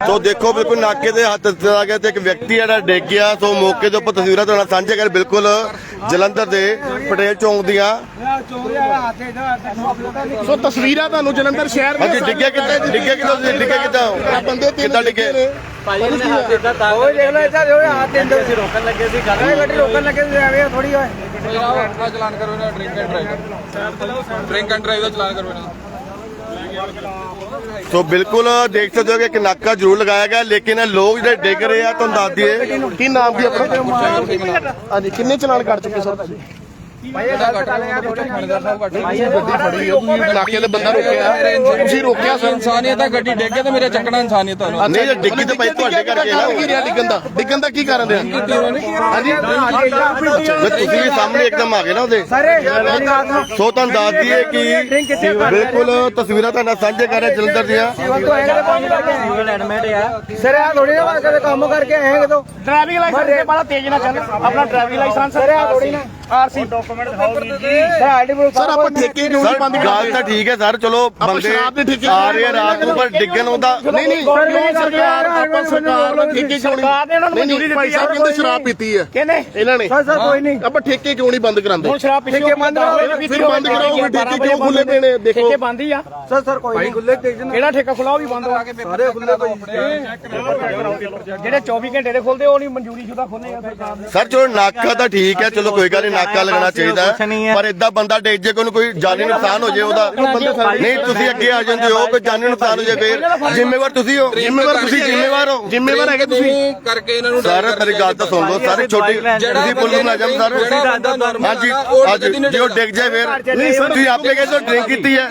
ਸੋ ਦੇਖੋ ਬਿਲਕੁਲ ਨਾਕੇ ਦੇ ਹੱਥ ਚਲਾ ਗਿਆ ਤੇ ਇੱਕ ਵਿਅਕਤੀ ਜਿਹੜਾ ਡਿੱਗ ਗਿਆ। ਸੋ ਮੌਕੇ ਦੇ ਉੱਪਰ ਤਸਵੀਰਾਂ ਤੁਹਾਡੇ ਨਾਲ ਸਾਂਝੇ ਕਰ ਬਿਲਕੁਲ ਜਲੰਧਰ ਦੇ ਪਟੇਲ ਚੌਂਕ ਦੀਆਂ। ਸੋ ਤਸਵੀਰਾਂ ਤੁਹਾਨੂੰ ਜਲੰਧਰ ਸ਼ਹਿਰ ਦੀਆਂ ਹਾਂਜੀ ਡਿੱਗਿਆ ਕਿੱਦਾਂ? ਡਿੱਗਿਆ ਕਿੱਦਾਂ? ਤੁਸੀਂ ਡਿੱਗਿਆ ਕਿੱਦਾਂ? ਬੰਦੇ ਤਿੰਨ ਕਿੱਦਾਂ ਡਿੱਗੇ? ਭਾਈ ਉਹਨੇ ਹੱਥ ਦਿੱਤਾ ਤਾਂ ਉਹ ਦੇਖ ਲਓ ਇੱਧਰ ਉਹ ਹੱਥ ਦਿੰਦੇ ਸੀ ਰੋਕਣ ਲੱਗੇ ਸੀ ਗੱਲ ਗੱਡੀ ਰੋਕਣ ਲੱਗੇ ਸੀ ਐਵੇਂ ਥੋੜੀ ਹੋਏ ਆਪਣਾ ਚਲਾਨ ਕਰੋ ਇਹਨਾਂ drink and drive drink and drive ਦਾ ਚਲਾਨ ਕਰੋ ਇਹਨਾਂ ਦਾ। ਸੋ ਬਿਲਕੁਲ ਦੇਖ ਸਕਦੇ ਹੋ ਕਿ ਇੱਕ ਨਾਕਾ ਜ਼ਰੂਰ ਲਗਾਇਆ ਗਿਆ, ਲੇਕਿਨ ਇਹ ਲੋਕ ਜਿਹੜੇ ਡਿੱਗ ਰਹੇ ਆ, ਤੁਹਾਨੂੰ ਦੱਸ ਦਈਏ। ਕੀ ਨਾਮ ਕੀ ਆਪਣਾ? ਹਾਂਜੀ, ਕਿੰਨੇ ਚਲਾਨ ਕੱਟ ਚੁੱਕੇ ਸਰ? ਤੁਸੀਂ ਭਾਈ ਇਹ ਗੱਲ ਹੈ ਥੋੜੀ ਥਾਣੇਦਾਰ ਸਾਹਿਬ ਘੱਟ ਗੱਡੀ ਫੜੀ ਆ ਤੁਸੀਂ ਨਾਕੇ ਦੇ ਬੰਦਾ ਰੋਕਿਆ ਤੁਸੀਂ ਰੋਕਿਆ ਸਰ ਇਨਸਾਨੀਅਤ ਹੈ ਗੱਡੀ ਡੇਗੇ ਤੇ ਮੇਰੇ ਚੱਕਣਾ ਇਨਸਾਨੀਅਤ ਤੁਹਾਨੂੰ ਨਹੀਂ ਜੇ ਡਿੱਗੀ ਤਾਂ ਭਾਈ ਤੁਹਾਡੇ ਕਰਕੇ ਨਾ ਕੀ ਰਿਹਾ ਡਿੱਗਣ ਦਾ ਡਿੱਗਣ ਦਾ ਕੀ ਕਾਰਨ ਰਿਹਾ? ਹਾਂਜੀ। ਜੇ ਤੁਸੀਂ ਵੀ ਸਾਹਮਣੇ ਇੱਕਦਮ ਆ ਗਏ ਨਾ ਉਹਦੇ। ਸਾਰੇ ਮੇਰੀ ਗੱਲ ਸੁਣੋ ਸੋ ਤੁਹਾਨੂੰ ਦੱਸ ਦਈਏ ਕਿ ਬਿਲਕੁਲ ਤਸਵੀਰਾਂ ਤੁਹਾਡੇ ਸਾਂਝੇ ਕਰ ਰਹੇ ਜਲੰਧਰ ਦੀਆਂ। ਸਿਵਲ ਤੋਂ ਆਏਗਾ ਕੰਮ ਕਰਕੇ ਸਿਵਲ ਐਡਮਿਟ ਆ। ਸਰ ਆ ਥੋੜੀ ਨਾ ਕਦੇ ਕੰਮ ਕਰਕੇ ਆਏ ਕਿਤੋਂ। ਡਰਾਈਵਿੰਗ ਲਾਇਸੈਂਸ ਬੜਾ ਤੇਜ਼ ਨਾ ਚੱਲ ਆਪਣਾ ਡਰਾਈਵਿੰਗ ਲਾਇਸੈਂਸ ਸਰ ਆ ਥੋੜੀ ਨਾ ਆਰਸੀ। ਡਾਕੂਮੈਂਟ ਦਿਖਾਓ ਵੀਰ ਜੀ। ਸਰ ਆਪਾਂ ਠੇਕੇ ਕਿਉਂ ਨਹੀਂ ਬੰਦ ਗੱਲ ਤਾਂ ਠੀਕ ਹੈ ਸਰ ਚਲੋ ਬੰਦੇ ਸ਼ਰਾਬ ਦੇ ਠੇਕੇ ਆ ਰਹੇ ਆ ਰਾਤ ਨੂੰ ਪਰ ਡਿੱਗਣ ਉਹਦਾ ਨਹੀਂ ਨਹੀਂ ਸਰਕਾਰ ਆਪਾਂ ਸਰਕਾਰ ਨੂੰ ਠੇਕੇ ਕਿਉਂ ਨਹੀਂ ਨਹੀਂ ਨਹੀਂ ਭਾਈ ਸਾਹਿਬ ਕਹਿੰਦੇ ਸ਼ਰਾਬ ਪੀਤੀ ਹੈ। ਕਿਹਨੇ? ਇਹਨਾਂ ਨੇ। ਸਰ ਸਰ ਕੋਈ ਨਹੀਂ। ਆਪਾਂ ਠੇਕੇ ਕਿਉਂ ਨਹੀਂ ਬੰਦ ਕਰਾਉਂਦੇ ਸ਼ਰਾਬ ਪਿੱਛੇ ਠੇਕੇ ਬੰਦ ਕਰਾਓ ਫਿਰ ਬੰਦ ਕਰਾਓ ਠੇਕੇ ਕਿਉਂ ਖੁੱਲੇ ਪਏ ਨੇ? ਦੇਖੋ। ਠੇਕੇ ਬੰਦ ਹੀ ਆ। ਸਰ ਸਰ ਕੋਈ ਨਹੀਂ। ਖੁੱਲੇ ਕਿਹੜਾ ਠੇਕਾ ਖੁੱਲਾ ਉਹ ਵੀ ਬੰਦ ਹੋ ਸਾਰੇ ਖੁੱਲੇ ਤੋਂ ਜਿਹੜੇ 24 ਘੰਟੇ ਦੇ ਖੁੱਲਦੇ ਉਹ ਨਹੀਂ ਮਨਜ਼ੂਰੀ ਸ਼ੁਦਾ ਖੁੱਲੇ ਆ ਸਰਕਾਰ ਦੇ ਸਰ ਚਲੋ ਨਾਕਾ ਤਾਂ ਠੀਕ ਹੈ ਚਲੋ ਕੋਈ ਗੱਲ ਨਹੀਂ ਨਾਕਾ ਲੱਗਣਾ ਚਾਹੀਦਾ ਹੈ। ਪਰ ਇਦਾਂ ਬੰਦਾ ਡਿੱਗ ਜੇ ਕੋਈ ਜਾਨੀ ਨੁਕਸਾਨ ਹੋ ਜੇ ਉਹਦਾ। ਨਹੀਂ ਤੁਸੀਂ ਅੱਗੇ ਆ ਜਾਂਦੇ ਹੋ ਕੋਈ ਜਾਨੀ ਨੁਕਸਾਨ ਹੋ ਜੇ ਫੇਰ। ਜ਼ਿੰਮੇਵਾਰ ਤੁਸੀਂ ਹੋ ਜ਼ਿੰਮੇਵਾਰ ਤੁਸੀਂ ਜ਼ਿੰਮੇਵਾਰ ਹੋ। ਜ਼ਿੰਮੇਵਾਰ ਹੈਗੇ ਤੁਸੀਂ। ਕਰਕੇ ਇਹਨਾਂ ਨੂੰ ਸਰ ਮੇਰੀ ਗੱਲ ਤਾਂ ਸੁਣ ਲਓ ਸਾਰੇ ਛੋਟੇ ਤੁਸੀਂ ਪੁਲਿਸ ਮੁਲਾਜ਼ਮ ਸਰ। ਹਾਂਜੀ ਹਾਂਜੀ ਜੇ ਉਹ ਡਿੱਗ ਜਾਏ ਫੇਰ। ਨਹੀਂ ਸਰ ਤੁਸੀਂ ਆਪੇ ਕਹਿੰਦੇ ਡਰਿੰਕ ਕੀਤੀ ਹੈ।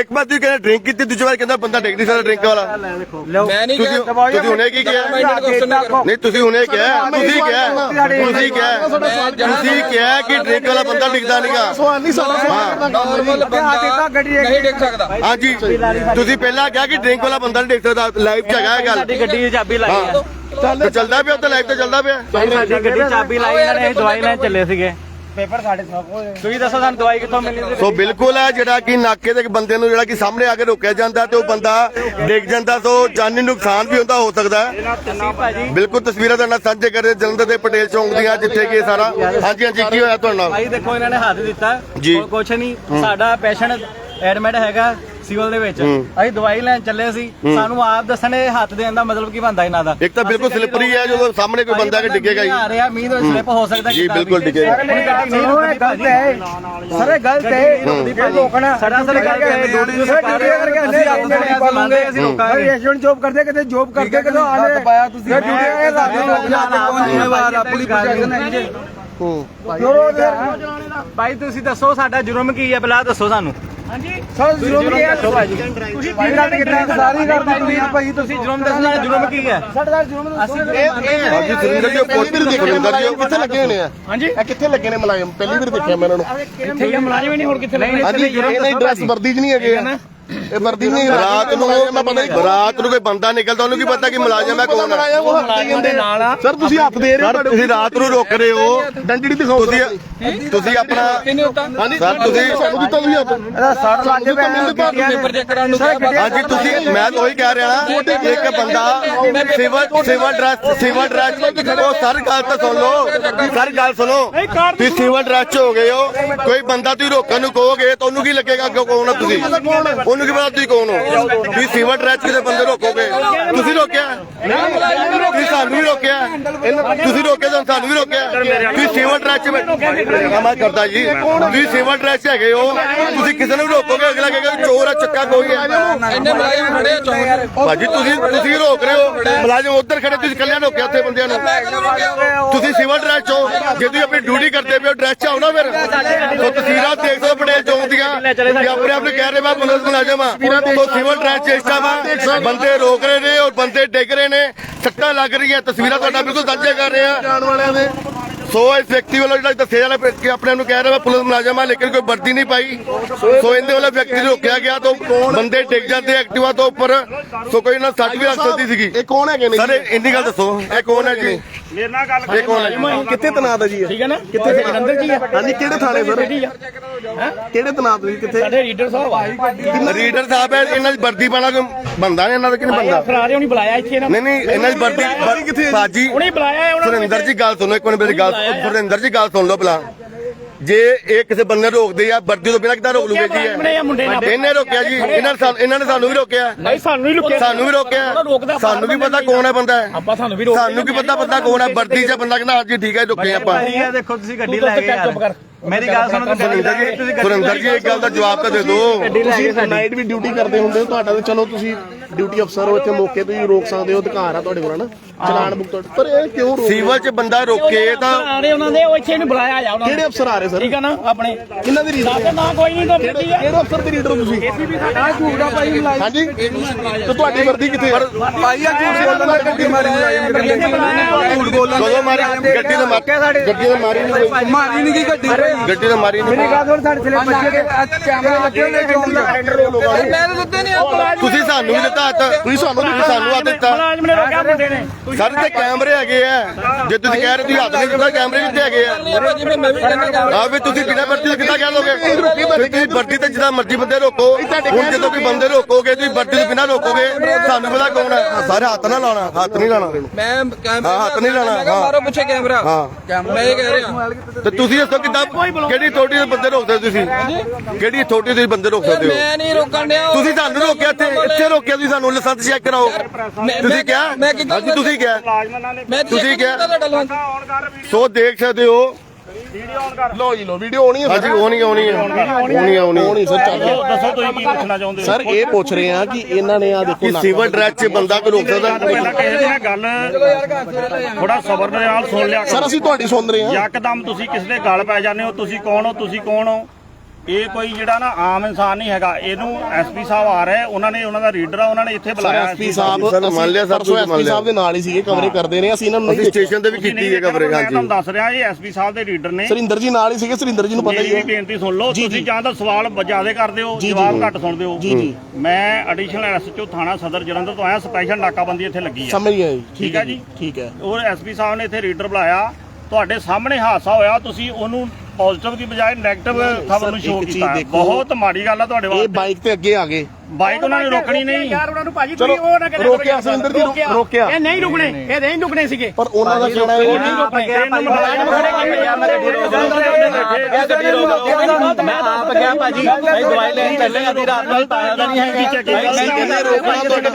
ਇੱਕ ਵਾਰ ਤੁਸੀਂ ਕਹਿੰਦੇ ਡਰਿੰਕ ਕੀਤੀ ਦੂਜੀ ਵਾਰ ਕਹਿੰਦਾ ਬੰਦਾ ਡਿੱਗ ਨਹੀਂ ਸਕਦਾ ਡਰਿੰਕ ਵਾਲਾ। ਮੈਂ ਨਹੀਂ ਤੁਸੀਂ ਕਿਹਾ ਤੁਸੀਂ ਹੁਣੇ ਕੀ ਕਿਹਾ? ਨਹੀਂ ਤੁਸੀਂ ਹੁਣੇ ਕਿਹਾ ਤੁਸੀਂ ਕਿਹਾ ਤੁਸੀਂ ਕਿਹਾ। ਤੁਸੀਂ ਕਿਹਾ ਕਿ ਡਰਿੰਕ ਵਾਲਾ ਬੰਦਾ ਡਿੱਗਦਾ ਨਹੀਂਗਾ ਸਵਾਲ ਨਹੀਂ ਸਾਡਾ ਸਵਾਲ ਨਾਰਮਲ ਬੰਦਾ ਨਹੀਂ ਡਿੱਗ ਸਕਦਾ। ਹਾਂਜੀ ਤੁਸੀਂ ਪਹਿਲਾਂ ਕਿਹਾ ਕਿ ਡਰਿੰਕ ਵਾਲਾ ਬੰਦਾ ਨਹੀਂ ਡਿੱਗ ਸਕਦਾ ਲਾਈਵ 'ਚ ਹੈਗਾ ਇਹ ਗੱਲ। ਸਾਡੀ ਗੱਡੀ ਦੀ ਚਾਬੀ ਲਾਈ ਆ। ਤੇ ਚੱਲਦਾ ਪਿਆ ਉੱਤੇ ਲਾਈਵ ਤੇ ਚੱਲਦਾ ਪਿਆ। ਸਾਡੀ ਗੱਡੀ ਚਾਬੀ ਲਾਈ ਇਹਨਾਂ ਨੇ ਅਸੀਂ ਦਵਾਈ ਲੈਣ ਚੱਲੇ ਸੀਗੇ। ਪੇਪਰ ਸਾਡੇ ਸਭ ਤੁਸੀਂ ਦੱਸੋ ਸਾਨੂੰ ਦਵਾਈ ਕਿੱਥੋਂ ਮਿਲਣੀ ਸੋ ਬਿਲਕੁਲ ਹੈ ਜਿਹੜਾ ਕਿ ਨਾਕੇ ਦੇ ਬੰਦੇ ਨੂੰ ਜਿਹੜਾ ਕਿ ਸਾਹਮਣੇ ਆ ਕੇ ਰੋਕਿਆ ਜਾਂਦਾ ਤੇ ਉਹ ਬੰਦਾ ਡਿੱਗ ਜਾਂਦਾ ਸੋ ਜਾਨੀ ਨੁਕਸਾਨ ਵੀ ਹੁੰਦਾ ਹੋ ਸਕਦਾ ਹੈ। ਬਿਲਕੁਲ ਤਸਵੀਰਾਂ ਦੇ ਨਾਲ ਸਾਂਝੇ ਕਰ ਰਹੇ ਜਲੰਧਰ ਦੇ ਪਟੇਲ ਚੌਂਕ ਦੀਆਂ ਜਿੱਥੇ ਕਿ ਸਾਰਾ ਹਾਂਜੀ ਹਾਂਜੀ ਕੀ ਹੋਇਆ ਤੁਹਾਡੇ ਨਾਲ? ਭਾਈ ਦੇਖੋ ਇਹਨਾਂ ਨੇ ਹੱਥ ਦਿੱਤਾ। ਜੀ। ਕੁਛ ਨਹੀਂ ਸਾਡਾ ਪੇਸ਼ੈਂਟ ਐਡਮਿਟ ਹੈਗਾ। ਸਿਵਲ ਦੇ ਵਿੱਚ। ਅਸੀਂ ਦਵਾਈ ਲੈਣ ਚੱਲੇ ਸੀ। ਸਾਨੂੰ ਆਪ ਦੱਸਣੇ ਹੱਥ ਦੇਣ ਦਾ ਮਤਲਬ ਕੀ ਬਣਦਾ ਇਹਨਾਂ ਦਾ? ਇੱਕ ਤਾਂ ਬਿਲਕੁਲ ਸਲਿੱਪਰੀ ਹੈ ਜਦੋਂ ਸਾਹਮਣੇ ਕੋਈ ਬੰਦਾ ਕਿ ਡਿੱਗੇਗਾ ਹੀ। ਆ ਰਿਹਾ ਮੀਂਹ ਤੋਂ ਸਲਿੱਪ ਹੋ ਸਕਦਾ ਜੀ ਬਿਲਕੁਲ ਡਿੱਗੇਗਾ। ਗਲਤ ਹੈ। ਸਰ ਗਲਤ ਹੈ। ਇਹ ਲੋਕਣਾ ਸਾਡਾ ਸਰ ਕਰਕੇ ਡਿਊਟੀ ਨੂੰ ਕਰਕੇ ਅਸੀਂ ਹੱਥ ਦੇਣੇ ਪਾਵਾਂਗੇ ਅਸੀਂ ਲੋਕਾਂ ਦੇ ਰੈਸਟੋਰੈਂਟ ਜੋਬ ਕਰਦੇ ਕਿਤੇ ਜੋਬ ਕਰਦੇ ਕਿਤੇ ਆਲੇ ਪਾਇਆ ਤੁਸੀਂ। ਡਿਊਟੀ ਇਹ ਜਾਣਾ ਕੌਣ ਜ਼ਿੰਮੇਵਾਰ ਆ ਪੁਲਿਸ ਪ੍ਰਸ਼ਾਸਨ ਹੈ। ਭਾਈ ਤੁਸੀਂ ਦੱਸੋ ਸਾਡਾ ਜੁਰਮ ਕੀ ਹੈ? ਪਹਿਲਾਂ ਦੱਸੋ ਸਾਨੂੰ। ਹਾਂਜੀ। ਸਰ ਜੁਰਮ ਕੀ ਹੈ? ਤੁਸੀਂ ਪੀੜਾ ਕਿੱਦਾਂ ਸਾਰੀ ਕਰਦੇ ਤੁਸੀਂ ਭਾਈ? ਤੁਸੀਂ ਜੁਰਮ ਦੱਸਣਾ ਜੁਰਮ ਕੀ ਹੈ? ਸਾਡਾ ਜੁਰਮ ਅਸੀਂ ਹਾਂਜੀ ਸੁਰਿੰਦਰ ਜੀ ਵਾਰ ਦੇਖੇ ਸੁਰਿੰਦਰ ਜੀ ਕਿੱਥੇ ਲੱਗੇ ਹੋਣੇ ਆ? ਹਾਂਜੀ। ਇਹ ਕਿੱਥੇ ਲੱਗੇ ਨੇ ਮਲਾਇਮ ਪਹਿਲੀ ਵਾਰ ਦੇਖਿਆ ਮੈਂ ਇਹਨਾਂ ਨੂੰ। ਇੱਥੇ ਹੀ ਮੁਲਾਜ਼ਮ ਨਹੀਂ ਹੋਰ ਕਿੱਥੇ ਲੱਗੇ ਹਾਂਜੀ ਇਹ ਨਹੀਂ ਡਰੈਸ ਵਰਦੀ 'ਚ ਨਹੀਂ ਹੈਗੇ। ਆ ਇਹ ਵਰਦੀ ਨਹੀਂ ਰਾਤ ਨੂੰ ਮੈਂ ਪਤਾ ਨਹੀਂ ਰਾਤ ਨੂੰ ਕੋਈ ਬੰਦਾ ਨਿਕਲਦਾ ਉਹਨੂੰ ਕੀ ਪਤਾ ਕਿ ਮੁਲਾਜ਼ਮ ਹੈ ਕੌਣ ਹੈ? ਮਲਾਇਮ ਉਹ ਹੱਥ ਦੇ ਨਾਲ ਆ। ਸਰ ਤੁਸੀਂ ਹੱਥ ਦੇ ਰਹੇ ਹੋ ਤੁਸੀਂ ਰਾਤ ਨੂੰ ਰੋਕ ਰਹੇ ਹੋ। ਡੰਡੀ ਦਿਖਾਓ ਤੁਸੀਂ ਤੁਸੀਂ ਆਪਣਾ ਸਰ ਤੁਸੀਂ ਸਾਨੂੰ ਦਿੱਤਾ ਹੱਥ। ਸਰ ਹਾਂਜੀ ਤੁਸੀਂ ਮੈਂ ਤਾਂ ਉਹੀ ਕਹਿ ਰਿਹਾ ਨਾ ਇੱਕ ਬੰਦਾ civil civil dress civil dress ਉਹ ਸਰ ਗੱਲ ਤਾਂ ਸੁਣ ਲਓ। ਸਰ ਗੱਲ ਸੁਣੋ। ਤੁਸੀਂ ਸਿਵਲ ਡਰੈਸ ਚ ਹੋ ਗਏ ਹੋ। ਕੋਈ ਬੰਦਾ ਤੁਸੀਂ ਰੋਕਣ ਨੂੰ ਕਹੋਗੇ ਤਾਂ ਉਹਨੂੰ ਕੀ ਲੱਗੇਗਾ ਕਿ ਕੌਣ ਆ ਤੁਸੀਂ? ਉਹਨੂੰ ਕੀ ਪਤਾ ਤੁਸੀਂ ਕੌਣ ਹੋ ਤੁਸੀਂ ਸਿਵਲ ਡਰੈਸ ਕਿਸੇ ਬੰਦੇ ਰੋਕੋਗੇ ਤੁਸੀਂ ਰੋਕਿਆ ਤੁਸੀਂ ਸਾਨੂੰ ਵੀ ਰੋਕਿਆ ਤੁਸੀਂ ਰੋਕੇ ਤਾਂ ਸਾਨੂੰ ਵੀ ਰੋਕਿਆ ਤੁਸੀਂ ਸਿਵਲ ਡਰੈਸ ਚ ਬੈਠੇ ਮੈਂ ਕਰਦਾ ਜੀ ਤੁਸੀਂ ਸਿਵਲ ਡਰੈਸ ਚ ਹੈਗੇ ਹੋ ਤੁਸੀਂ ਕਿਸੇ ਨੂੰ ਰੋਕੋਗੇ ਅਗਲਾ ਕਹੇਗਾ ਚੋਰ ਆ ਚੱਕਾ ਕੋਈ ਹੈ ਇੰਨੇ ਮੁਲਾਜ਼ਮ ਖੜੇ ਆ ਚੌਂਕ ਭਾਜੀ ਤੁਸੀਂ ਤੁਸੀਂ ਰੋਕ ਰਹੇ ਹੋ ਮੁਲਾਜ਼ਮ ਉੱਧਰ ਖੜੇ ਤੁਸੀਂ ਕੱਲਿਆਂ ਰੋਕਿਆ ਉੱਥੇ ਬੰਦਿਆਂ ਨੂੰ ਤੁਸੀਂ ਸਿਵਲ ਡਰੈਸ ਚੋਂ ਜੇ ਤੁਸੀਂ ਆਪਣੀ ਡਿਊਟੀ ਕਰਦੇ ਪਏ ਹੋ ਡਰੈਸ ਚ ਆਓ ਨਾ ਫਿਰ ਤਸਵੀਰਾਂ ਦੇਖ ਸਕਦੇ ਹੋ ਪਟੇਲ ਚੌਂਕ ਦੀਆਂ ਕਿ ਆਪਣੇ ਆਪ ਨੂੰ ਕਹਿ ਰਹੇ ਮੈਂ ਪੁਲਿਸ ਮੁਲਾਜ਼ਮ ਆ ਸੋ ਸਿਵਲ ਡਰੈਸ ਚ ਇਸ ਟਾਈਮ ਆ ਬੰਦੇ ਰੋਕ ਰਹੇ ਨੇ ਔਰ ਬੰਦੇ ਡਿੱਗ ਰਹੇ ਨੇ। ਸੱਟਾਂ ਲੱਗ ਰਹੀਆਂ ਤਸਵੀਰਾਂ ਤੁਹਾਡਾ ਬਿਲਕੁਲ ਸਾਂਝੇ ਕਰ ਰਹੇ ਆ। ਜਾਣ ਵਾਲਿਆਂ ਦੇ। ਸੋ ਇਸ ਵਿਅਕਤੀ ਵੱਲੋਂ ਜਿਹੜਾ ਦੱਸਿਆ ਜਾ ਰਿਹਾ ਕਿ ਆਪਣੇ ਆਪ ਨੂੰ ਕਹਿ ਰਿਹਾ ਮੈਂ ਪੁਲਿਸ ਮੁਲਾਜ਼ਮ ਆ ਲੇਕਿਨ ਕੋਈ ਵਰਦੀ ਨਹੀਂ ਪਾਈ। ਸੋ ਇਹਦੇ ਵੱਲੋਂ ਵਿਅਕਤੀ ਨੂੰ ਰੋਕਿਆ ਗਿਆ ਤਾਂ ਬੰਦੇ ਡਿੱਗ ਜਾਂਦੇ ਐਕਟਿਵਾ ਤੋਂ ਉੱਪਰ। ਸੋ ਕੋਈ ਨਾ ਸੱਟ ਵੀ ਲੱਗ ਸਕਦੀ ਸੀਗੀ। ਇਹ ਕੌਣ ਹੈਗੇ ਨੇ ਸਰ ਇੰਨੀ ਗੱਲ ਦੱਸੋ। ਇਹ ਕੌਣ ਹੈ ਜੀ? ਮੇਰੇ ਨਾਲ ਗੱਲ ਇਹ ਕੌਣ ਹੈ ਕਿੱਥੇ ਤਨਾਤ ਹੈ ਜੀ ਇਹ? ਠੀਕ ਹੈ ਨਾ? ਕਿੱਥੇ ਜਲੰਧਰ ਜੀ ਆ? ਹਾਂਜੀ ਕਿਹੜੇ ਥਾਣੇ ਸਰ? ਕਿਹੜੇ ਤਨਾਤ ਜੀ ਕਿੱਥੇ? ਸਾਡੇ ਰੀਡਰ ਸਾਹਿਬ ਆ ਰੀਡਰ ਸਾਹਿਬ ਹੈ ਇਹਨਾਂ ਦੀ ਵਰਦੀ ਪਾਣਾ ਬੰਦਾ ਨੇ ਇਹਨਾਂ ਦਾ ਕਿ ਨਹੀਂ ਬੰਦਾ? ਫਰਾਰੇ ਉਹਨੇ ਬੁਲਾਇਆ ਇੱਥੇ ਇਹਨਾਂ ਨਹੀਂ ਨਹੀਂ ਇਹਨਾਂ ਦੀ ਵਰਦੀ ਹੈ? ਬਾਜੀ ਉਹਨੇ ਬੁਲਾਇਆ ਹੈ ਉਹਨਾਂ ਨੂੰ ਸੁਰਿੰਦਰ ਜੀ ਗੱਲ ਸੁਣੋ ਇੱਕ ਮਿੰਟ ਮੇਰੀ ਗੱਲ। ਸੁਰਿੰਦਰ ਜੀ ਗੱਲ ਸੁਣ ਲਓ ਭਲਾ। ਜੇ ਇਹ ਕਿਸੇ ਬੰਦੇ ਰੋਕਦੇ ਆ ਵਰਦੀ ਤੋਂ ਬਿਨਾਂ ਕਿੱਦਾਂ ਰੋਕ ਲੂਗੇ ਜੀ ਇਹ? ਮੁੰਡੇ ਨੇ ਇਹਨੇ ਰੋਕਿਆ ਜੀ। ਇਹਨਾਂ ਨੇ ਸਾਨੂੰ- ਇਹਨਾਂ ਨੇ ਸਾਨੂੰ ਵੀ ਰੋਕਿਆ। ਨਹੀਂ ਸਾਨੂੰ ਹੀ ਲੁਕਿਆ ਸਾਨੂੰ ਵੀ ਰੋਕਿਆ। ਸਾਨੂੰ ਵੀ ਪਤਾ ਕੌਣ ਹੈ ਬੰਦਾ। ਹੈ ਆਪਾਂ ਸਾਨੂੰ ਵੀ ਰੋਕ ਸਾਨੂੰ ਕੀ ਪਤਾ ਬੰਦਾ ਕੌਣ ਹੈ? ਵਰਦੀ 'ਚ ਬੰਦਾ ਕਹਿੰਦਾ ਹਾਂਜੀ ਠੀਕ ਹੈ ਰੁਕੇ ਆਪਾਂ। ਇਹ ਦੇਖੋ ਤੁਸੀਂ ਗੱਡੀ ਲੈ ਗਏ ਚੁੱਪ ਕਰ ਮੇਰੀ ਗੱਲ ਸੁਣੋ ਤੁਸੀਂ ਸੁਰਿੰਦਰ ਜੀ ਸੁਰਿੰਦਰ ਜੀ ਇੱਕ ਗੱਲ ਦਾ ਜਵਾਬ ਤਾਂ ਦੇ ਦਿਓ। ਤੁਸੀਂ ਨਾਈਟ ਵੀ ਡਿਊਟੀ ਕਰਦੇ ਹੁੰਦੇ ਹੋ ਤੁਹਾਡਾ ਤਾਂ ਚਲੋ ਤੁਸੀਂ ਡਿਊਟੀ ਅਫਸਰ ਹੋ ਇੱਥੇ ਮੌਕੇ ਤੇ ਵੀ ਰੋਕ ਸਕਦੇ ਹੋ ਅਧਿਕਾਰ ਆ ਤੁਹਾਡੇ ਕੋਲ ਨਾ ਚਲਾਨ ਬੁੱਕ ਪਰ ਇਹ ਕਿਉਂ ਰੋਕ ਸਿਵਲ 'ਚ ਬੰਦਾ ਰੋਕੇ ਤਾਂ ਫਰਾਰੇ ਉਹਨਾਂ ਦੇ ਉਹ ਇੱਥੇ ਇਹਨੂੰ ਬੁਲਾਇਆ ਜਾ ਉਹਨਾਂ ਨੇ। ਕਿਹੜੇ ਅਫਸਰ ਆ ਰਹੇ ਸਰ? ਠੀਕ ਆ ਨਾ ਆਪਣੇ। ਕਿੰਨਾ ਦੀ ਰੀਡਰ ਦੱਸ ਨਾ ਕੋਈ ਨਹੀਂ ਤਾਂ ਮਿਲਦੀ ਆ। ਕਿਹੜੇ ਅਫਸਰ ਦੇ ਰੀਡਰ ਹੋ ਤੁਸੀਂ? ਆ ਝੂਠਾ ਭਾਈ ਬੁਲਾਈ ਹਾਂਜੀ। ਤੇ ਤੁਹਾਡੀ ਵਰਦੀ ਕਿੱਥੇ ਹੈ ਭਾਈ ਆ ਝੂਠ ਬੋਲਣ ਦਾ ਗੱਡੀ ਮਾਰੀ ਝੂਠ ਬੋਲਣ ਕਦੋਂ ਮਾਰੀ ਗੱਡੀ ਤੇ ਮਾਰੀ ਗੱਡੀ ਤੇ ਮਾਰੀ ਨਹੀਂ ਕੋਈ। ਮਾਰੀ ਨਹੀਂ ਗਈ ਗੱਡੀ। ਗੱਡੀ ਤੇ ਮਾਰੀ ਨਹੀਂ ਮੇਰੀ ਗੱਲ ਸੁਣ ਸਾਡੇ ਥਲੇ ਬੱਚੇ ਦੇ ਕੈਮਰੇ ਲੱਗੇ ਹੋਏ ਨੇ ਕਿਉਂ ਮੈਂ ਤਾਂ ਦਿੱਤੇ ਨਹੀਂ ਤੁਸੀਂ ਸਾਨੂੰ ਵੀ ਦਿੱਤਾ ਹੱਥ। ਤੁਸੀਂ ਸਾਨੂੰ ਵੀ ਸਾਨੂੰ ਆ ਦਿੱਤਾ। ਮੁਲਾਜ਼ਮ ਨੇ ਰੋਕਿਆ ਮੁੰਡੇ ਨੇ। ਸਰ ਤੇ ਕੈਮਰੇ ਹੈਗੇ ਆ। ਜੇ ਤੁਸੀਂ ਕਹਿ ਰਹੇ ਤੁਸੀਂ ਹੱਥ ਨਹੀਂ ਦਿੱਤਾ ਕੈਮਰੇ ਕਿੱਥੇ ਹੈਗੇ ਆ। ਆ ਵੀ ਤੁਸੀਂ ਬਿਨਾਂ ਵਰਦੀ ਤੋਂ ਕਿੱਦਾਂ ਕਹਿ ਲੋਗੇ ਤੁਸੀਂ ਵਰਦੀ ਤੇ ਜਿੱਦਾਂ ਮਰਜ਼ੀ ਬੰਦੇ ਰੋਕੋ। ਹੁਣ ਜਦੋਂ ਕੋਈ ਬੰਦੇ ਰੋਕੋਗੇ ਤੁਸੀਂ ਵਰਦੀ ਤੋਂ ਬਿਨਾਂ ਰੋਕੋਗੇ ਸਾਨੂੰ ਪਤਾ ਕੌਣ ਹੈ ਸਾਰੇ ਹੱਥ ਨਾ ਲਾਉਣਾ ਹੱਥ ਨਹੀਂ ਲਾਉਣਾ ਮੈਂ ਕੈਮਰਾ ਹੱਥ ਨਹੀਂ ਲਾਉਣਾ, ਹਾਂ। ਮਾਰੋ ਪਿੱਛੇ ਕੈਮਰਾ। ਹਾਂ। ਮੈਂ ਇਹ ਕਹਿ ਰਿਹਾ। ਤੇ ਤੁਸੀਂ ਦੱਸੋ ਕਿੱਦਾਂ ਕਿਹੜੀ ਥੋੜੀ ਦੇ ਬੰਦੇ ਰੋਕ ਸਕਦੇ ਹੋ ਤੁਸੀਂ? ਕਿਹੜੀ ਥੋੜੀ ਦੇ ਬੰਦੇ ਰੋਕ ਸਕਦੇ ਹੋ? ਮੈਂ ਨਹੀਂ ਰੋਕਣ ਡਿਆ। ਤੁਸੀਂ ਸਾਨੂੰ ਰੋਕਿਆ ਇੱਥੇ। ਰੋਕਿਆ ਤੁਸੀਂ ਸਾਨੂੰ ਲਾਇਸੈਂਸ ਚੈੱਕ ਕਰਾਓ? ਤੁਸੀਂ ਕਿਹਾ? ਮੈਂ ਕਿੱਦਾਂ ਹਾਂਜੀ ਤੁਸੀਂ ਕਿਹਾ? ਤੁਸੀਂ ਕਿਹਾ- ਸੋ ਦੇਖ ਸਕਦੇ ਹੋ। ਵੀਡੀਓ ਆਨ ਕਰ। ਲਓ ਜੀ ਲਓ ਵੀਡੀਓ ਆਉਣੀ ਹੈ ਹਾਂਜੀ ਆਉਣੀ ਆਉਣੀ ਹੈ। ਆਉਣੀ ਆਉਣੀ ਆਉਣੀ ਸਰ ਚੱਲ। ਦੱਸੋ ਤੁਸੀਂ ਕੀ ਪੁੱਛਣਾ ਚਾਹੁੰਦੇ ਹੋ? ਸਰ ਇਹ ਪੁੱਛ ਰਹੇ ਆ ਕਿ ਇਹਨਾਂ ਨੇ ਆ ਦੇਖੋ ਕਿ ਸਿਵਲ ਡਰੈਸ 'ਚ ਬੰਦਾ ਕੋਈ ਰੋਕ ਸਕਦਾ? ਪਹਿਲਾਂ ਕਿਸੇ ਦੀ ਨਾ ਗੱਲ ਥੋੜਾ ਸਬਰ ਦੇ ਨਾਲ ਸੁਣ ਲਿਆ ਸਰ ਅਸੀਂ ਤੁਹਾਡੀ ਸੁਣ ਰਹੇ ਹਾਂ। ਯਕਦਮ ਤੁਸੀਂ ਕਿਸੇ ਦੇ ਗੱਲ ਪੈ ਜਾਂਦੇ ਹੋ ਤੁਸੀਂ ਕੌਣ ਹੋ ਤੁਸੀਂ ਕੌਣ ਹੋ? ਇਹ ਕੋਈ ਜਿਹੜਾ ਨਾ ਆਮ ਇਨਸਾਨ ਨਹੀਂ ਹੈਗਾ ਇਹਨੂੰ ਐਸਪੀ ਸਾਹਿਬ ਆ ਰਹੇ ਉਹਨਾਂ ਨੇ ਉਹਨਾਂ ਦਾ ਰੀਡਰ ਆ ਉਹਨਾਂ ਨੇ ਇੱਥੇ ਸਰ ਬੁਲਾਇਆ ਐਸਪੀ। ਸਾਹਿਬ ਸਰ, ਮੰਨ ਲਿਆ, ਸਭ ਕੁਝ ਮੰਨ ਐਸਪੀ। ਸਾਹਿਬ ਦੇ ਨਾਲ ਹੀ ਸੀਗੇ ਕਵਰੇ ਕਰਦੇ ਰਹੇ ਅਸੀਂ ਇਹਨਾਂ ਨੂੰ ਨਹੀਂ ਸਟੇਸ਼ਨ ਤੇ ਵੀ ਤੁਸੀਂ ਕੀਤੀ ਹੈ ਕਵਰੇਜ ਮੈਂ ਹਾਂਜੀ ਤੁਹਾਨੂੰ ਦੱਸ ਰਿਹਾ ਇਹ ਐਸਪੀ ਸਾਹਿਬ ਦੇ ਰੀਡਰ ਨੇ ਸਰਿੰਦਰ ਜੀ ਨਾਲ ਹੀ ਸੀਗੇ ਸਰਿੰਦਰ ਜੀ ਨੂੰ ਪਤਾ ਹੀ ਹੈ ਬੇਨਤੀ ਸੁਣ ਲਓ ਤੁਸੀਂ ਜੀ। ਤਾਂ ਸਵਾਲ ਜ਼ਿਆਦਾ ਕਰਦੇ ਹੋ ਜਵਾਬ। ਘੱਟ ਸੁਣਦੇ ਹੋ ਜੀ, ਜੀ। ਮੈਂ ਐਡੀਸ਼ਨਲ ਐਸਐਚਓ ਥਾਣਾ ਸਦਰ ਜਲੰਧਰ ਤੋਂ ਆਇਆ ਸਪੈਸ਼ਲ ਨਾਕਾਬੰਦੀ ਇੱਥੇ ਲੱਗੀ ਆ ਸਮਝ ਗਿਆ ਜੀ ਠੀਕ ਹੈ ਜੀ। ਠੀਕ ਹੈ ਉਹ ਐਸਪੀ ਸਾਹਿਬ ਨੇ ਇੱਥੇ ਰੀਡਰ ਬੁਲਾਇਆ ਤੁਹਾਡੇ ਸਾਹਮਣੇ ਹਾਦਸਾ ਹੋਇਆ ਤੁਸੀਂ ਉਹਨੂੰ ਪੋਜ਼ਿਟਿਵ ਦੀ ਬਜਾਏ 네ਗੇਟਿਵ ਖਬਰ ਨੂੰ ਸ਼ੋਅ ਕੀਤਾ। ਬਹੁਤ ਮਾੜੀ ਗੱਲ ਆ ਤੁਹਾਡੇ ਇਹ ਵਾਸਤੇ। ਬਾਈਕ ਤੇ ਅੱਗੇ ਆ ਗਏ। ਬਾਈਕ ਉਹਨਾਂ ਨੇ ਰੋਕਣੀ ਨਹੀਂ। ਯਾਰ ਉਹਨਾਂ ਨੂੰ ਭਾਜੀ ਤੁਸੀਂ ਉਹ ਨਾ ਕਰਿਆ ਰੋਕਿਆ, ਸੁਰਿੰਦਰ ਜੀ, ਰੋਕਿਆ। ਇਹ ਨਹੀਂ ਰੁਕਣੇ ਇਹ ਨਹੀਂ ਰੁਕਣੇ ਸੀਗੇ। ਪਰ ਉਹਨਾਂ ਦਾ ਕਹਿਣਾ ਇਹ ਹੈ ਨਹੀਂ ਰੁਕਣੇ ਇਹਨੂੰ ਮੁਲਾਜ਼ਮ ਖੜੇ ਕੀਤੇ ਯਾਰ ਮੇਰੇ ਮੈਂ ਆਪ ਗਿਆ ਭਾਜੀ। ਭਾਈ ਦਵਾਈ ਲੈਣ ਚੱਲੇ ਅੱਧੀ ਰਾਤ ਨੂੰ ਤਾਇਆ ਦਾ ਨਹੀਂ ਹੈ ਅਸੀਂ ਕਹਿੰਦੇ ਰੋਕਣਾ ਤੁਹਾਡਾ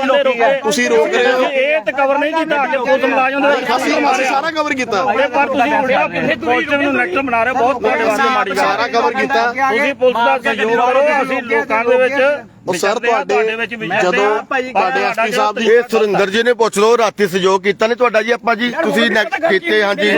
ਤੁਸੀਂ ਰੋਕ ਰਹੇ ਹੋ। ਇਹ ਤੇ ਕਵਰ ਨਹੀਂ ਕੀਤਾ ਕਿ ਪੁਲਿਸ ਮੁਲਾਜ਼ਮ ਦੇ ਅਸੀਂ ਅਸੀਂ ਸਾਰਾ ਕਵਰ ਕੀਤਾ। ਇਹ ਪਰ ਤੁਸੀਂ ਉਲਟਾ ਪੁਲਿਸ ਨੂੰ ਨੈਕਟਰ ਬਣਾ ਰਹੇ ਹੋ ਬਹੁਤ ਤੁਹਾਡੇ ਵਾਸਤੇ ਮਾੜੀ ਗੱਲ ਸਾਰਾ ਕਵਰ ਕੀਤਾ। ਤੁਸੀਂ ਪੁਲਿਸ ਦਾ ਸਹਿਯੋਗ ਕਰੋ ਅਸੀਂ ਲੋਕਾਂ ਦੇ ਵਿੱਚ ਉਹ ਸਰ ਤੁਹਾਡੇ ਵਿੱਚ ਵੀ ਜਦੋਂ। ਤੁਹਾਡੇ ਐਸਪੀ ਸਾਹਿਬ ਦੀ ਇਹ ਸੁਰਿੰਦਰ ਜੀ ਨੇ ਪੁੱਛ ਲਓ ਰਾਤੀ ਸਹਿਯੋਗ ਕੀਤਾ ਨਹੀਂ ਤੁਹਾਡਾ ਜੀ ਆਪਾਂ ਜੀ ਤੁਸੀਂ ਨੈਕ ਕੀਤੇ ਹਾਂਜੀ।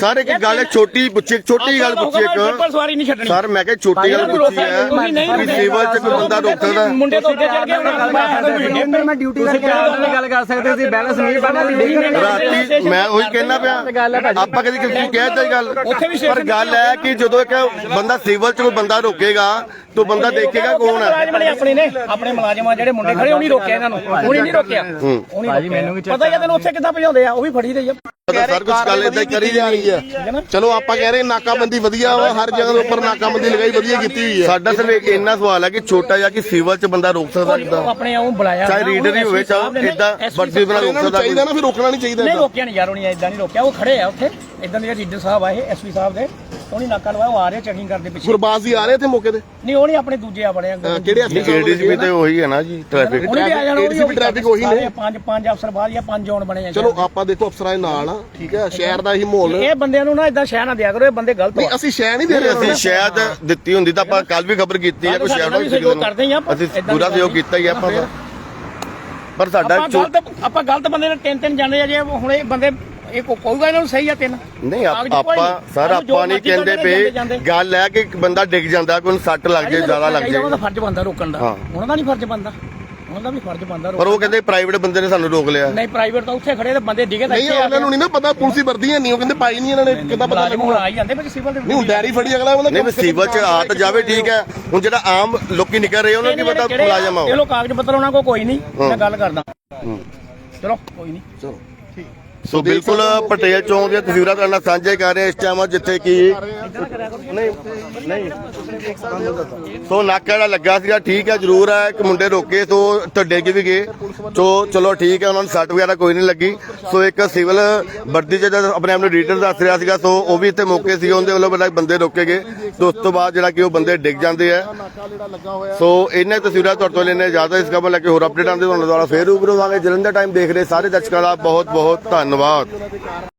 ਸਰ ਇੱਕ ਗੱਲ ਛੋਟੀ ਪੁੱਛੀ ਛੋਟੀ ਗੱਲ ਪੁੱਛੀ ਇੱਕ। ਸਰ ਮੈਂ ਕਿਹਾ ਛੋਟੀ ਗੱਲ ਪੁੱਛੀ ਹੈ। ਕਿ ਸਿਵਲ 'ਚ ਕੋਈ ਬੰਦਾ ਰੋਕ ਸਕਦਾ ਮੁੰਡੇ ਤੋਂ ਅੱਗੇ ਚੱਲ ਗਏ ਫਿਰ ਮੈਂ ਡਿਊਟੀ ਕਰਕੇ ਆਇਆ ਗੱਲ ਕਰ ਸਕਦੇ ਸੀ ਬੈਲੈਂਸ ਨਹੀਂ ਬਣਨਾ ਰਾਤੀ ਮੈਂ ਉਹੀ ਕਹਿਣਾ ਪਿਆ। ਆਪਾਂ ਕਦੀ ਕਿਸੇ ਕਹਿ ਦਿੱਤਾ ਗੱਲ ਪਰ ਗੱਲ ਹੈ ਕਿ ਜਦੋਂ ਇੱਕ ਬੰਦਾ ਸਿਵਲ 'ਚ ਕੋਈ ਬੰਦਾ ਰੋਕੇਗਾ ਤਾਂ ਬੰਦਾ ਦੇਖੇਗਾ ਕੌਣ ਮੁਲਾਜ਼ਮ ਨੇ ਆਪਣੇ ਨੇ ਆਪਣੇ ਮੁਲਾਜ਼ਮਾਂ ਜਿਹੜੇ ਮੁੰਡੇ ਖੜੇ ਉਹ ਨਹੀਂ ਰੋਕਿਆ ਇਹਨਾਂ ਨੂੰ। ਉਹਨੇ ਨਹੀਂ ਰੋਕਿਆ। ਉਹ ਨਹੀਂ ਮੈਨੂੰ ਪਤਾ ਹੀ ਆ ਤੈਨੂੰ ਉੱਥੇ ਕਿੱਦਾਂ ਭਜਾਉਂਦੇ ਆ ਉਹ ਵੀ ਫੜੀ ਦੇ ਆ। ਪਤਾ ਸਰ ਕੁਝ ਗੱਲ ਇਦਾਂ ਕਰੀ ਜਾ ਰਹੀ ਹੈ ਚਲੋ ਆਪਾਂ ਕਹਿ ਰਹੇ ਨਾਕਾਬੰਦੀ ਵਧੀਆ ਵਾ ਹਰ ਜਗ੍ਹਾ ਦੇ ਉੱਪਰ ਨਾਕਾਬੰਦੀ ਲਗਾਈ ਵਧੀਆ ਕੀਤੀ ਹੋਈ ਹੈ ਸਾਡਾ ਸਿਰਫ ਇੱਕ ਇੰਨਾ ਸਵਾਲ ਹੈ ਕਿ ਛੋਟਾ ਜਿਹਾ ਕਿ ਸਿਵਲ 'ਚ ਬੰਦਾ ਰੋਕ ਸਕਦਾ ਆਪਣੇ ਆਉਂ ਬੁਲਾਇਆ। ਚਾਹੇ ਰੀਡਰ ਹੀ ਹੋਵੇ ਚਾਹੇ ਇਦਾਂ ਵਰਦੀ ਬਣਾ ਰੋਕ ਸਕਦਾ ਚਾਹੀਦਾ ਨਾ ਫਿਰ ਰੋਕਣਾ ਨਹੀਂ ਚਾਹੀਦਾ ਨਹੀਂ। ਰੋਕਿਆ ਨਹੀਂ ਯਾਰ ਉਹਨੇ ਇਦਾਂ ਨਹੀਂ ਰੋਕਿਆ ਉਹ ਖੜੇ ਆ ਉੱਥੇ। ਇਦਾਂ ਦੇ ਰੀਡਰ ਸਾਹਿਬ ਆਏ ਐਸਪੀ ਸਾਹਿਬ ਦੇ। ਉਹਨੇ ਨਾਕਾ ਲਵਾਇਆ ਉਹ ਆ ਰਹੇ ਚੈਕਿੰਗ ਕਰਦੇ ਪਿੱਛੇ। ਗੁਰਬਾਜ਼ ਜੀ ਆ ਰਹੇ ਇੱਥੇ ਮੌਕੇ ਤੇ? ਨਹੀਂ ਉਹ ਨਹੀਂ ਆਪਣੇ ਦੂਜੇ ਆ ਅਹ ਕਿਹੜੇ ਐਸਪੀ ਸਾਹਿਬ ਏਡੀਸੀਪੀ ਤੇ ਉਹੀ ਹੈ ਨਾ ਜੀ ਟ੍ਰੈਫਿਕ ਉਹਨੇ ਵੀ ਆ ਜਾਣਾ ADCP ਟ੍ਰੈਫਿਕ ਉਹੀ ਨੇ। ਪੰਜ ਪੰਜ ਅਫਸਰ ਬਾਹਰ ਜਾਂ ਪੰਜ ਜ਼ੋਨ ਬਣੇ ਆ ਚਲੋ ਆਪਾਂ ਦੇਖੋ ਅਫਸਰਾਂ ਦੇ ਨਾਲ ਆ ਠੀਕ ਹੈ? ਸ਼ਹਿਰ ਦਾ ਹੀ ਮਾਹੌਲ। ਇਹ ਬੰਦਿਆਂ ਨੂੰ ਨਾ ਇਦਾਂ ਸ਼ਹਿ ਨਾ ਦਿਆ ਕਰੋ ਇਹ ਬੰਦੇ ਗਲਤ ਨਹੀਂ ਆ। ਅਸੀਂ ਸ਼ਹਿਰ ਨਹੀਂ ਦੇ ਰਹੇ ਅਸੀਂ ਸ਼ਾਇਦ ਦਿੱਤੀ ਹੁੰਦੀ ਤਾਂ ਆਪਾਂ ਕੱਲ ਵੀ ਖਬਰ ਕੀਤੀ ਹੈ ਕੋਈ ਸ਼ਾਇਦ ਆਪਾਂ। ਅਸੀਂ ਪੂਰਾ ਸਹਿਯੋਗ ਕੀਤਾ ਹੀ ਆਪਾਂ। ਪਰ ਸਾਡਾ ਆਪਾਂ ਗਲਤ ਆਪਾਂ ਗਲਤ ਬੰਦੇ ਨੇ ਤਿੰਨ ਤਿੰਨ ਜਾਣੇ ਆ ਜੇ ਹੁਣ ਇਹ ਬੰਦੇ ਇਹ ਕੋ ਕਹੂਗਾ ਇਹਨਾਂ ਨੂੰ ਸਹੀ ਆ ਤਿੰਨ? ਨਹੀਂ ਆਪ- ਕਾਗਜ਼ ਕੋਈ ਆਪਾਂ ਨਹੀਂ। ਸਰ ਸਾਨੂੰ ਜੋ ਆਪਾਂ ਨਹੀਂ ਮਰਜ਼ੀ ਕਹਿੰਦੇ ਕਰਦੇ ਪਏ ਜਾਂਦੇ। ਗੱਲ ਹੈ ਕਿ ਇੱਕ ਬੰਦਾ ਡਿੱਗ ਜਾਂਦਾ ਕੋਈ ਨੂੰ ਸੱਟ ਲੱਗ ਜੇ ਜ਼ਿਆਦਾ ਲੱਗ ਜੇ। ਉਹਨਾਂ ਦਾ ਫਰਜ਼ ਬੰਦਾ ਰੋਕਣ ਦਾ। ਹਾਂ। ਉਹਨਾਂ ਦਾ ਨਹੀਂ ਫਰਜ਼ ਬੰਦਾ ਉਹਨਾਂ ਦਾ ਵੀ ਫਰਜ਼ ਬੰਦਾ ਪਰ ਉਹ ਕਹਿੰਦੇ ਪ੍ਰਾਈਵੇਟ ਬੰਦੇ ਨੇ ਸਾਨੂੰ ਰੋਕ ਲਿਆ। ਨਹੀਂ ਪ੍ਰਾਈਵੇਟ ਤਾਂ ਉੱਥੇ ਖੜੇ ਤੇ ਬੰਦੇ ਡਿਗੇ ਤਾਂ ਨਹੀਂ ਇੱਥੇ ਆ ਉਹਨਾਂ ਨੂੰ ਨਹੀਂ ਨਾ ਪਤਾ ਪੁਲਿਸ ਦੀ ਵਰਦੀ ਹੈ ਨਹੀਂ ਉਹ ਕਹਿੰਦੇ ਪਾਈ ਨਹੀਂ ਇਹਨਾਂ ਨੇ ਕਿੱਦਾਂ ਪਤਾ ਮੁਲਾਜ਼ਮ ਹੁਣ ਲੱਗੂਗਾ? ਆ ਹੀ ਜਾਂਦੇ ਪਰ ਸਿਵਲ ਦੇ ਨਹੀਂ ਹੁਣ ਡੈਰੀ ਫੜੀ ਅਗਲਾ ਉਹਦਾ ਨਹੀਂ ਵੀ ਸਿਵਲ ਚ ਆ ਤਾਂ ਜਾਵੇ ਠੀਕ ਹੈ। ਹੁਣ ਜਿਹੜਾ ਆਮ ਲੋਕੀ ਨਿਕਲ ਰਹੇ ਉਹਨਾਂ ਨੂੰ ਕੀ ਪਤਾ ਜਿਹੜੇ ਮੁਲਾਜ਼ਮ ਆਓ। ਇਹ ਲੋ ਕਾਗਜ਼ ਪੱਤਰ ਉਹਨਾਂ ਕੋ ਕੋਈ ਨਹੀਂ ਮੈਂ ਗੱਲ ਕਰਦਾ। ਚਲੋ ਕੋਈ ਨਹੀਂ। ਚਲੋ। ਸੋ ਬਿਲਕੁਲ ਪਟੇਲ ਚੌਂਕ ਦੀਆਂ ਤਸਵੀਰਾਂ ਤੁਹਾਡੇ ਨਾਲ ਸਾਂਝੇ ਕਰ ਰਹੇ ਹਾਂ ਇਸ ਟਾਈਮ ਜਿੱਥੇ ਕਿ ਨਹੀਂ ਨਹੀਂ। ਸੋ ਨਾਕਾ ਜਿਹੜਾ ਲੱਗਾ ਸੀਗਾ ਠੀਕ ਹੈ ਜ਼ਰੂਰ ਹੈ ਇੱਕ ਮੁੰਡੇ ਰੋਕੇ ਸੋ ਤੇ ਡਿੱਗ ਵੀ ਗਏ। ਸੋ ਚਲੋ ਠੀਕ ਹੈ ਉਹਨਾਂ ਨੂੰ ਸੱਟ ਵਗੈਰਾ ਕੋਈ ਨਹੀਂ ਲੱਗੀ। ਸੋ ਇੱਕ ਸਿਵਲ ਵਰਦੀ ਚ ਜਦ ਆਪਣੇ ਆਪ ਨੂੰ ਰੀਡਰ ਦੱਸ ਰਿਹਾ ਸੀਗਾ ਸੋ ਉਹ ਵੀ ਇੱਥੇ ਮੌਕੇ ਸੀ ਉਹਦੇ ਵੱਲੋਂ ਬੜਾ ਬੰਦੇ ਰੋਕੇ ਗਏ। ਤੇ ਉਸ ਤੋਂ ਬਾਅਦ ਜਿਹੜਾ ਕਿ ਉਹ ਬੰਦੇ ਡਿੱਗ ਜਾਂਦੇ ਆ। ਜਿਹੜਾ ਸੋ ਇਹਨੇ ਤਸਵੀਰਾਂ ਤੁਹਾਡੇ ਤੋਂ ਲੈਣੇ ਜ਼ਿਆਦਾ ਇਸ ਖਬਰ ਲੈ ਕੇ ਹੋਰ ਅਪਡੇਟ ਆਉਂਦੇ ਤੁਹਾਨੂੰ ਦੁਆਰਾ ਫੇਰ ਉਬਰੋ ਆਵਾਂਗੇ ਜਲੰਧਰ ਟਾਈਮ ਦੇਖ ਰਹੇ ਸਾਰੇ ਦਰਸ਼ਕਾਂ ਦਾ ਬਹੁਤ ਬਹੁਤ ਧੰਨਵਾਦ।